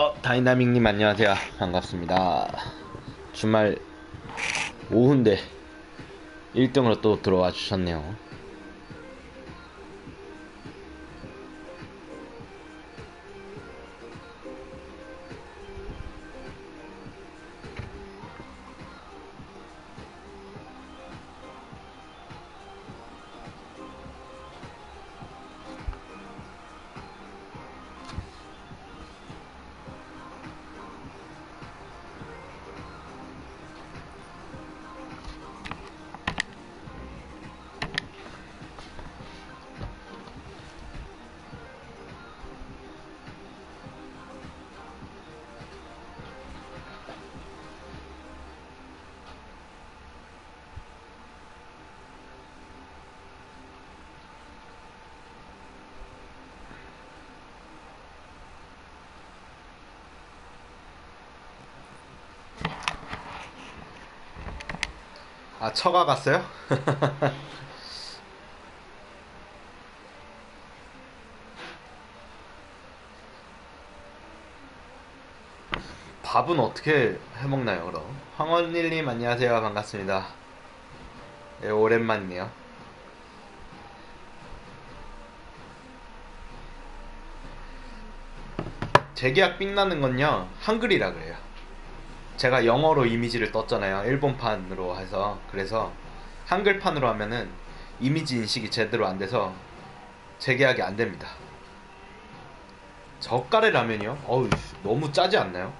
어, 다이나믹님 안녕하세요. 반갑습니다. 주말 오후인데 1등으로 또 들어와 주셨네요. 아, 처가 갔어요? 밥은 어떻게 해먹나요, 그럼? 황원일님 안녕하세요. 반갑습니다. 네, 오랜만이네요. 재계약 삥나는 건요, 한글이라 그래요. 제가 영어로 이미지를 떴잖아요. 일본판으로 해서. 그래서 한글판으로 하면은 이미지 인식이 제대로 안 돼서 재계약이 안 됩니다. 젓갈의 라면이요? 어우, 너무 짜지 않나요?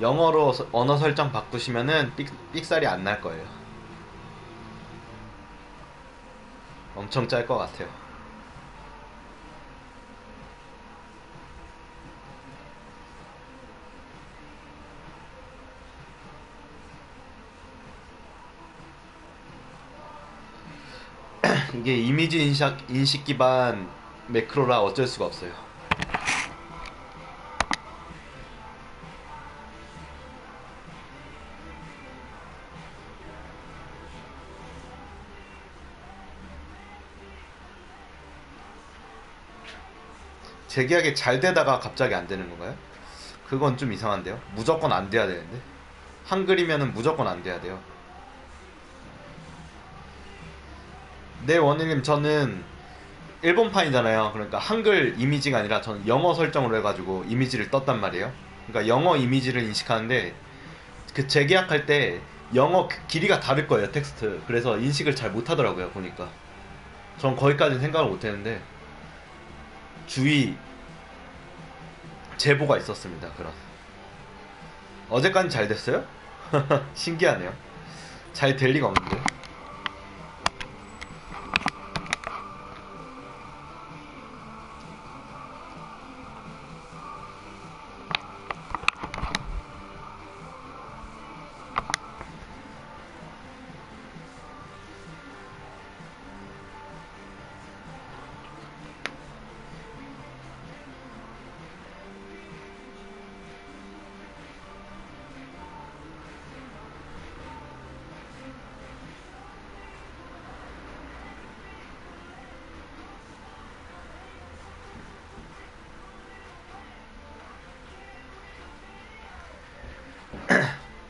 영어로 서- 언어 설정 바꾸시면은 삑, 삑살이 안 날 거예요. 엄청 짤 것 같아요. 이게 이미지 인식, 인식 기반 매크로라 어쩔 수가 없어요. 재계약이 잘 되다가 갑자기 안 되는 건가요? 그건 좀 이상한데요. 무조건 안 돼야 되는데. 한글이면은 무조건 안 돼야 돼요. 네, 원희님, 저는 일본판이잖아요. 그러니까 한글 이미지가 아니라 저는 영어 설정으로 해가지고 이미지를 떴단 말이에요. 그러니까 영어 이미지를 인식하는데 그 재계약할 때 영어 그 길이가 다를 거예요, 텍스트. 그래서 인식을 잘 못하더라고요, 보니까. 전 거기까지는 생각을 못했는데 주의 제보가 있었습니다. 그런 어제까지 잘 됐어요? 신기하네요. 잘 될 리가 없는데.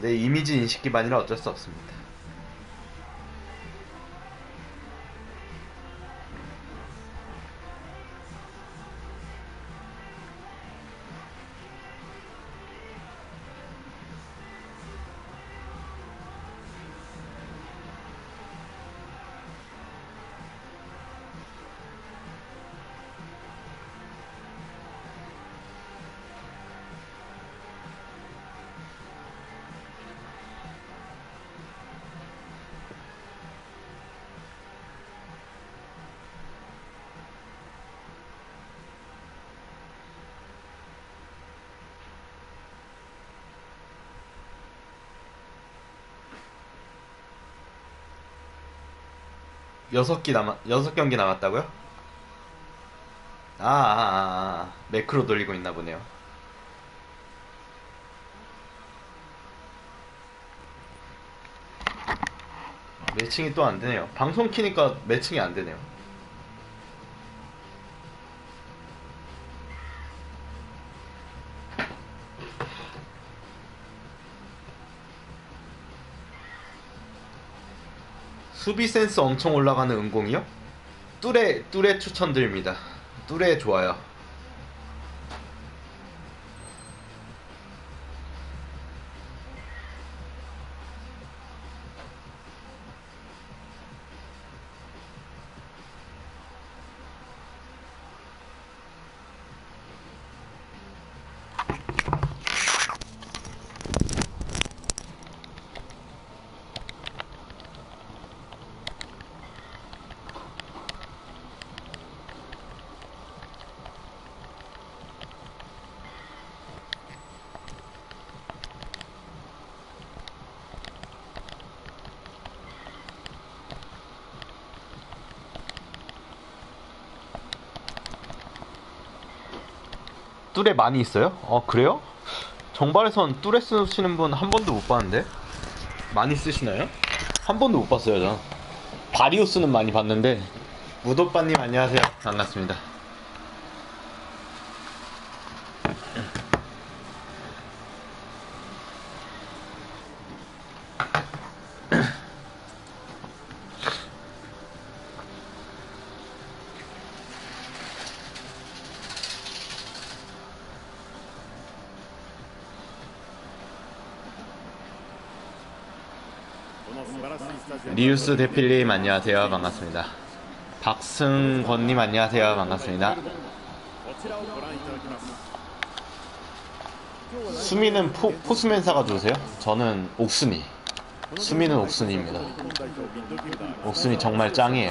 내 이미지 인식 기반이라 어쩔 수 없습니다. 여섯 기 남았 여섯 경기 남았다고요? 아, 아, 아, 아. 매크로 돌리고 있나 보네요. 매칭이 또 안 되네요. 방송 키니까 매칭이 안 되네요. 수비 센스 엄청 올라가는 은공이요? 뚜레 뚜레 추천드립니다. 뚜레 좋아요. 뚜레 많이 있어요? 어 그래요? 정발에선 뚜레 쓰시는 분 한 번도 못 봤는데 많이 쓰시나요? 한 번도 못 봤어요 전 바리우스는 많이 봤는데 무도빠님 안녕하세요 반갑습니다 리우스 대필님 안녕하세요. 반갑습니다. 박승권님 안녕하세요. 반갑습니다. 수미는 포, 포스맨사가 좋으세요? 저는 옥순이. 수미는 옥순이입니다. 옥순이 정말 짱이에요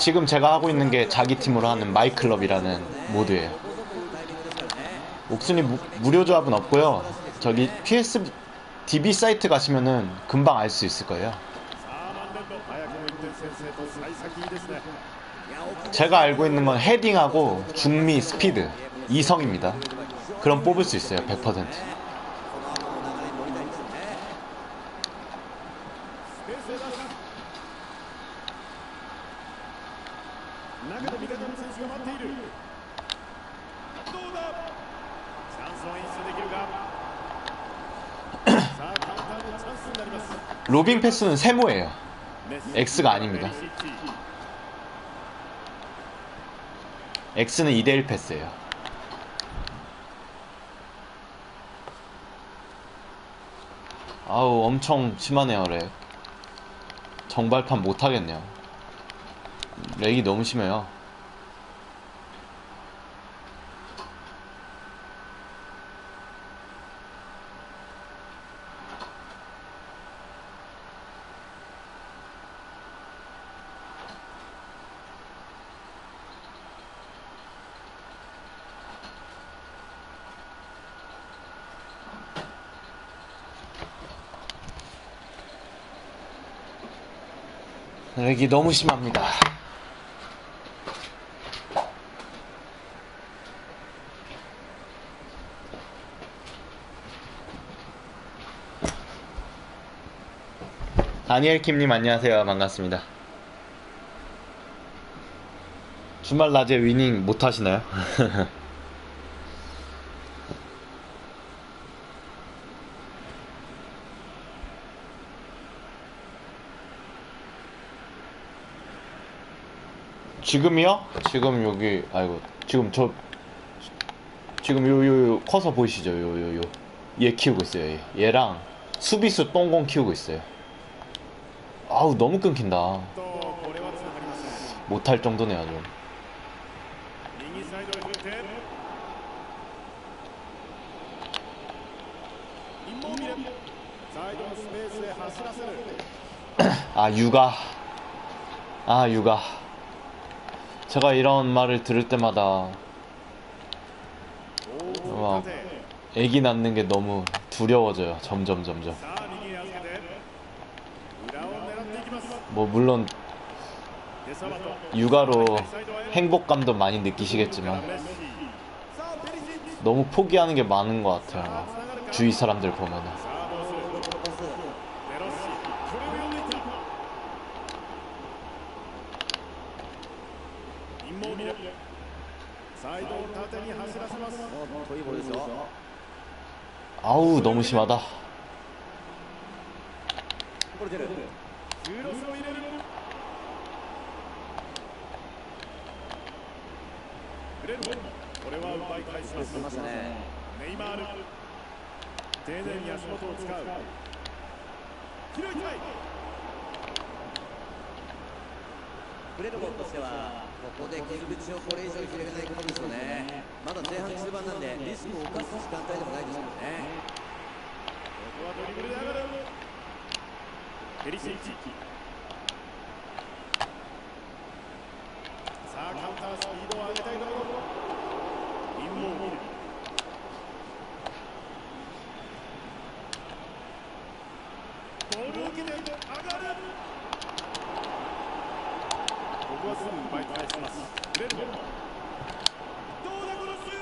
지금 제가 하고 있는 게 자기 팀으로 하는 마이클럽이라는 모드예요. 옥순이 무, 료 조합은 없고요. 저기 PS DB 사이트 가시면은 금방 알 수 있을 거예요. 제가 알고 있는 건 헤딩하고 중미 스피드 이성입니다. 그럼 뽑을 수 있어요. 100%. が待っているどうだチャンスを演出できるかさあカウンターのチャンスになります 로빙 패스는 세모예요 メッシ X가 아닙니다 X는 2대1 패스예요 아우 엄청 심하네요 렉 정발판 못하겠네요 렉이 너무 심해요 렉이 너무 심합니다. 다니엘 킴님 안녕하세요. 반갑습니다. 주말 낮에 위닝 못 하시나요? 지금이요? 지금 여기 아이고 지금 저 지금 요요 요, 커서 보이시죠? 요 요 요 얘 키우고 있어요. 얘. 얘랑 수비수 똥공 키우고 있어요. 아우 너무 끊긴다. 못할 정도네 아주. 아 육아. 아 육아. 제가 이런 말을 들을 때마다 막 애기 낳는 게 너무 두려워져요. 점점 점점. 뭐 물론 육아로 행복감도 많이 느끼시겠지만 너무 포기하는 게 많은 것 같아요. 주위 사람들 보면은. モービルサイドを縦に走らせますおっといいボールですよ 아우 너무 심하다 これ出るクロスを入れるグレルホンこれは奪い返します出ましたねネイマール丁寧に足元を使う拾いたいクレルボンとしては ここで傷口をこれ以上広げないことですよね。まだ前半中盤なんでリスクを冒す時間帯でもないですよね。ここはドリブルで上がる。ペリシッチ。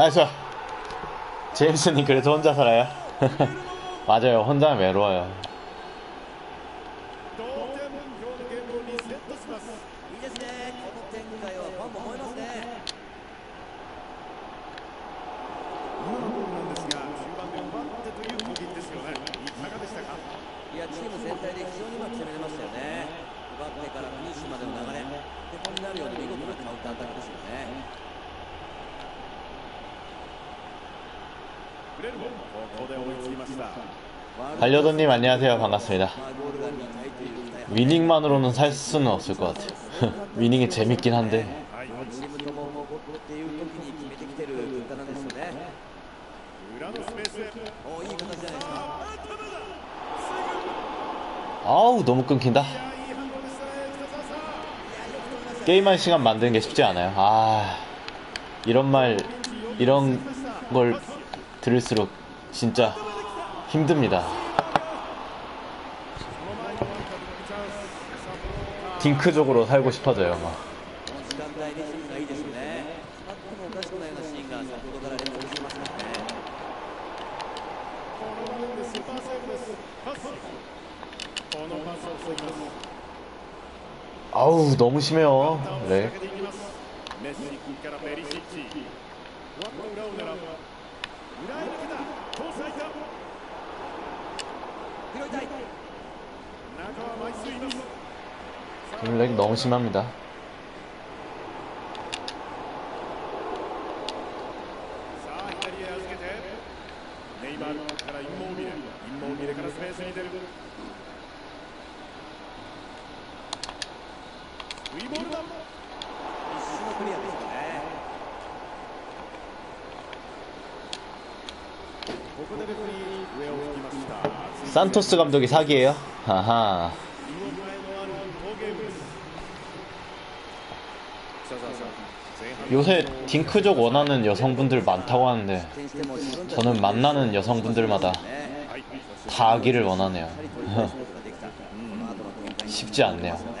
나이스. 제임스님 그래서 혼자 살아요? 맞아요. 혼자 외로워요 반려동님 안녕하세요. 반갑습니다. 위닝만으로는 살 수는 없을 것 같아요. 위닝이 재밌긴 한데. 아우 너무 끊긴다. 게임할 시간 만드는 게 쉽지 않아요. 아 이런 말 이런 걸 들을수록 진짜 힘듭니다. 딩크족으로 살고 싶어져요. 막. 아우 너무 심해요. 네. 裏を狙う裏へ抜けたコース空いた拾いたい中は枚数います 블랙 너무 심합니다 산토스 감독이 사기예요? 아하. 요새 딩크족 원하는 여성분들 많다고 하는데 저는 만나는 여성분들마다 다 아기를 원하네요. 쉽지 않네요. 네.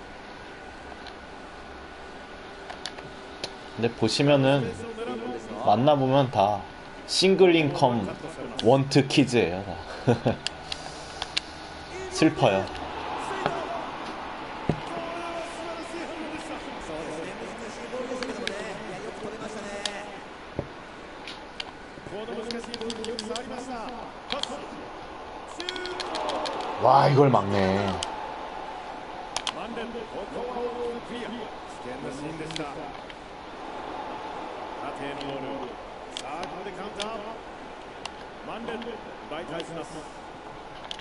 근데 보시면은 만나보면 다 싱글링 컴 원트 키즈예요. 슬퍼요. 와 이걸 막네.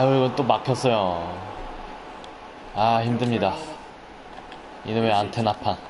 아유, 또 막혔어요. 아, 힘듭니다. 이놈의 안테나판.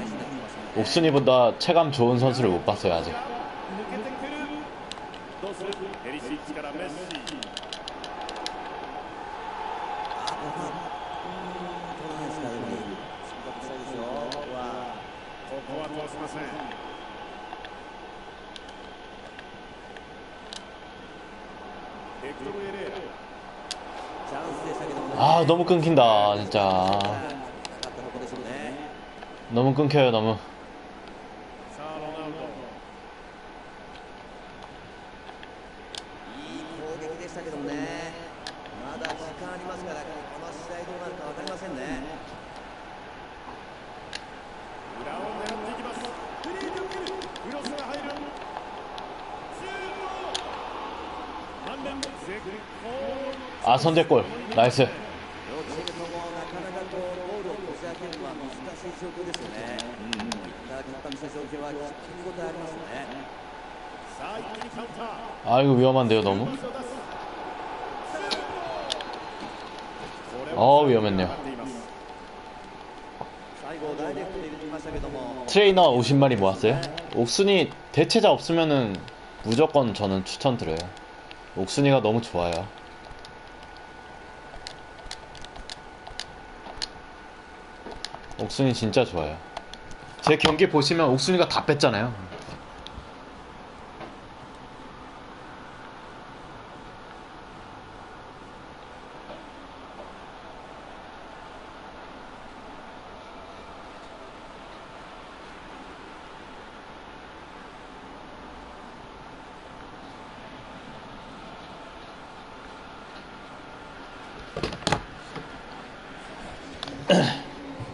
옥순이보다 체감 좋은 선수를 못 봤어요 아직. 아 너무 끊긴다 진짜 너무 끊겨요 너무 선제골. 나이스. 아 이거 위험한데요 너무? 어 위험했네요. 트레이너 50마리 모았어요? 옥순이 대체자 없으면은 무조건 저는 추천드려요. 옥순이가 너무 좋아요. 옥순이 진짜 좋아요. 제 경기 보시면 옥순이가 다 뺐잖아요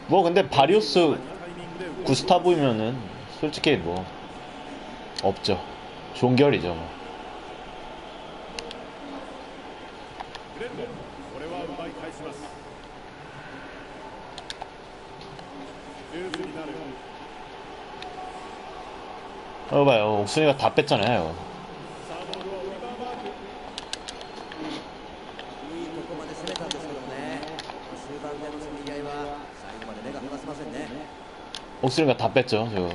뭐 근데 바리오스 구스타보이면은 솔직히 뭐 없죠. 종결이죠. 뭐. 어 봐요. 옥순이가 다 뺐잖아요. 옥스리가 다 뺐죠, 저거.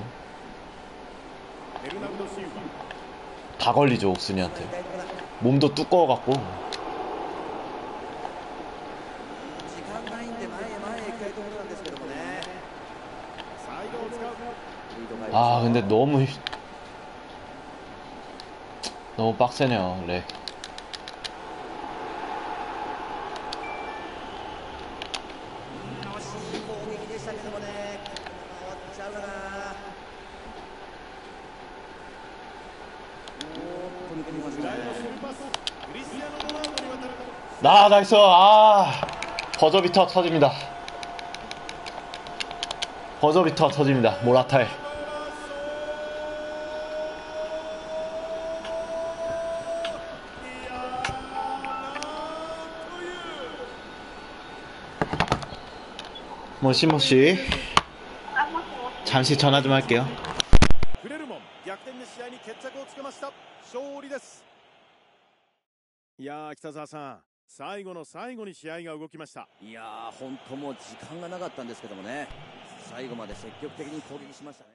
다 걸리죠, 옥순이한테 몸도 두꺼워갖고. 아, 근데 너무, 너무 빡세네요, 렉. 아, 나이스. 아, 버저비터 터집니다. 버저비터 터집니다. 모라탈. 머시머시 잠시 전화 좀 할게요. 야, 기타사 最後の最後に試合が動きました。いやー本当もう時間がなかったんですけどもね。最後まで積極的に攻撃しましたね。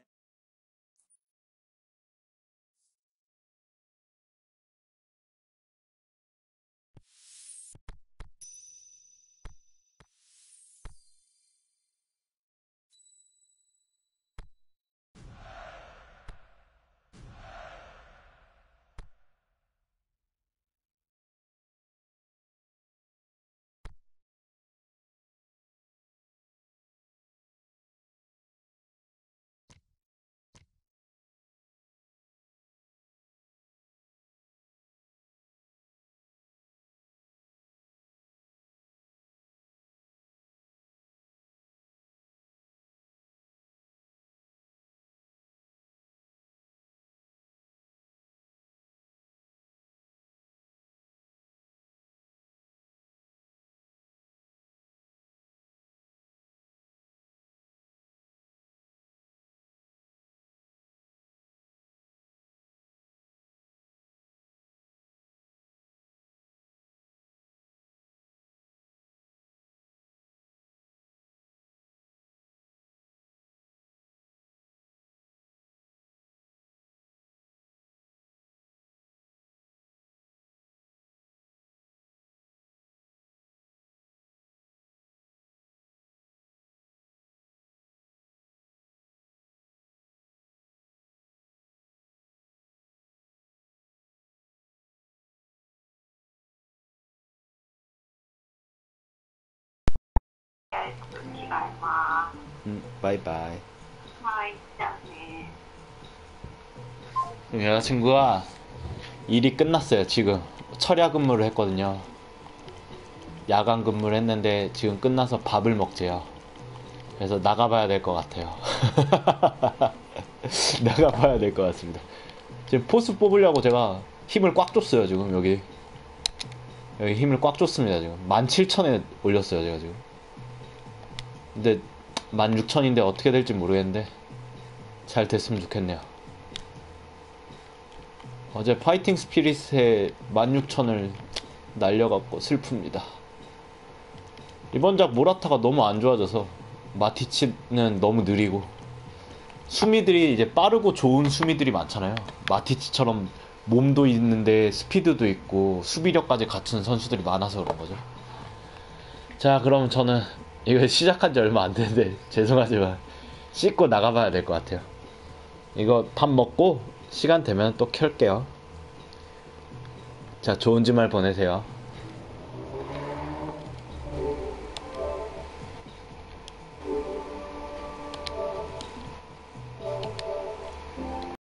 음, 바이바이. 짜네 음, 여자친구가 일이 끝났어요, 지금. 철야 근무를 했거든요. 야간 근무를 했는데 지금 끝나서 밥을 먹재요. 그래서 나가봐야 될 것 같아요. 나가봐야 될 것 같습니다. 지금 포스 뽑으려고 제가 힘을 꽉 줬어요, 지금 여기. 여기 힘을 꽉 줬습니다, 지금. 17,000에 올렸어요, 제가 지금. 근데 16,000인데 어떻게 될지 모르겠는데 잘 됐으면 좋겠네요 어제 파이팅 스피릿에 16,000을 날려갖고 슬픕니다. 이번 작 모라타가 너무 안 좋아져서 마티치는 너무 느리고 수미들이 이제 빠르고 좋은 수미들이 많잖아요. 마티치처럼 몸도 있는데 스피드도 있고 수비력까지 갖춘 선수들이 많아서 그런 거죠. 자, 그럼 저는 이거 시작한 지 얼마 안 됐는데 죄송하지만 씻고 나가봐야 될 것 같아요. 이거 밥 먹고 시간 되면 또 켤게요. 자, 좋은 주말 보내세요.